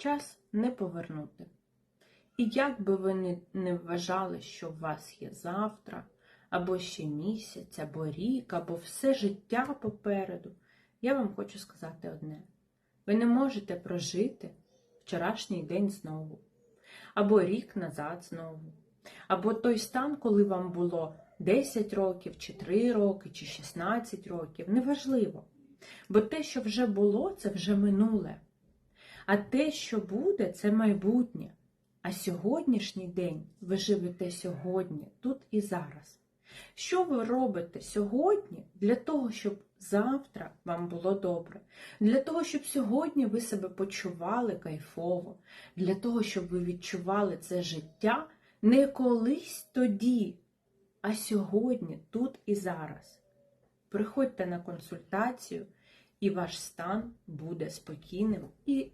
час не повернути. І як би ви не, вважали, що в вас є завтра, або ще місяць, або рік, або все життя попереду, я вам хочу сказати одне: ви не можете прожити вчорашній день знову, або рік назад знову, або той стан, коли вам було 10 років, чи 3 роки, чи 16 років, неважливо. Бо те, що вже було, це вже минуле. А те, що буде, це майбутнє. А сьогоднішній день ви живете сьогодні, тут і зараз. Що ви робите сьогодні для того, щоб завтра вам було добре? Для того, щоб сьогодні ви себе почували кайфово, для того, щоб ви відчували це життя не колись тоді, а сьогодні, тут і зараз. Приходьте на консультацію, і ваш стан буде спокійним і